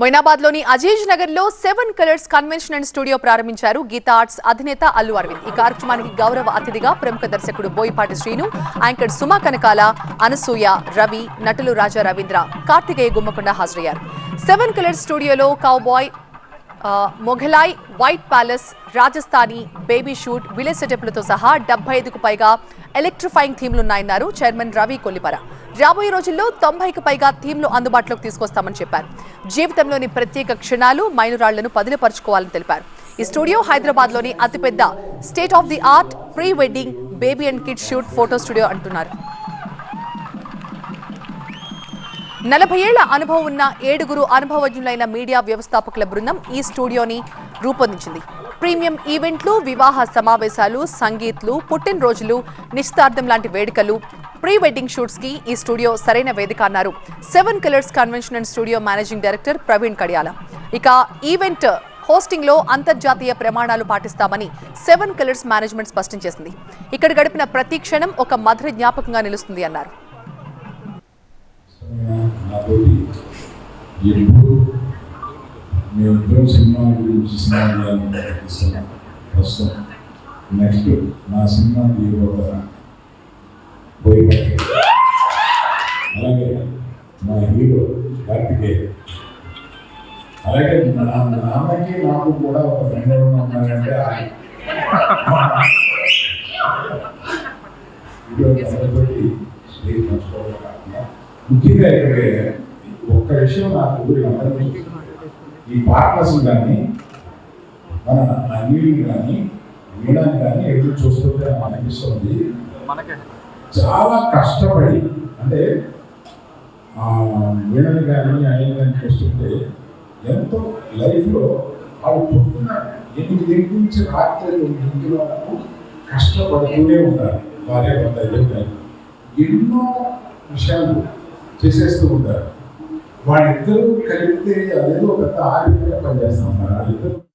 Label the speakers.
Speaker 1: మొయినాబాద్లోని అజీజ్ నగర్లో seven colours convention and studio ప్రారంభించారు Geetha arts అధినేత అల్లు అరవింద్. ఈ కార్యక్రమానికి గౌరవ అతిథిగా ప్రముఖ దర్శకుడు బోయపాటి శ్రీను యాంకర్ సుమా కనకాల అనసూయ రవి నటులు రాజా రవీంద్ర కార్తికేయ గుమ్మకొండ హాజరయ్యారు. సెవెన్ కలర్స్ స్టూడియోలో cowboy Mughlai white palace Rajasthani baby shoot village సెటప్లతో సహా డెబ్బై ఐదుకు పైగా ఎలక్ట్రిఫైయింగ్ థీమ్లున్నాయన్నారు చైర్మన్ రవి కొల్లిపర. రాబోయే రోజుల్లో తొంభైకి పైగా థీమ్లు అందుబాటులోకి తీసుకొస్తామని చెప్పారు. జీవితంలోని ప్రత్యేక క్షణాలు మైలురాళ్ళను పదిలపరుచుకోవాలని తెలిపారు. ఈ స్టూడియో హైదరాబాద్లోని అతిపెద్ద state of the art pre wedding baby and kid shoot photo studio అంటున్నారు. నలభై ఏళ్ళ అనుభవం ఉన్న ఏడుగురు అనుభవజ్ఞులైన మీడియా వ్యవస్థాపకుల బృందం ఈ స్టూడియోని రూపొందించింది. ప్రీమియం ఈవెంట్లు వివాహ సమావేశాలు సంగీత్లు పుట్టినరోజులు నిశ్చితార్థం లాంటి వేడుకలు ప్రీ వెడ్డింగ్ షూట్స్కి ఈ స్టూడియో సరైన వేదిక అన్నారు. Seven colours convention and studio managing director Praveen Kadiyala. ఇక ఈవెంట్ హోస్టింగ్లో అంతర్జాతీయ ప్రమాణాలు పాటిస్తామని సెవెన్ కలర్స్ మేనేజ్మెంట్ స్పష్టం చేసింది. ఇక్కడ గడిపిన ప్రతి క్షణం ఒక మధుర జ్ఞాపకంగా నిలుస్తుంది అన్నారు.
Speaker 2: నాతోటి ఎప్పుడు మేమిద్దరం సినిమా గురించి సినిమా చేయాలని ప్రయత్నిస్తున్నాం. ప్రస్తుతం నెక్స్ట్ నా సినిమా తీయబోతా పోయి అలాగే మా హీరో కార్తికేయ అలాగే నా నాన్నకి నాకు కూడా ఒక ఫ్రెండ్ ఎవరైనా ఉన్నారంటే ఆయన. కాకుండా ముఖ్యంగా ఇక్కడ ఒక్క విషయం నాకు అందరికీ ఈ పార్ట్నర్స్ కానీ మన అన్నిటిని కానీ వీణాన్ని కానీ ఎదురు చూస్తుంటే నాకు అనిపిస్తుంది చాలా కష్టపడి అంటే ఆ వీణని కానీ అనిల్ కానీ చూస్తుంటే ఎంతో లైఫ్లో వాళ్ళు పొద్దున్న ఎనిమిది గంటల నుంచి రాత్రి వరకు కష్టపడుతూనే ఉంటారు భార్య భర్త. ఎన్నో విషయాలు చేసేస్తూ ఉంటారు. వాళ్ళిద్దరూ కలిపితే అదేదో పెద్ద ఆరోగ్యంగా పనిచేస్తూ ఉంటారు. వాళ్ళిద్దరు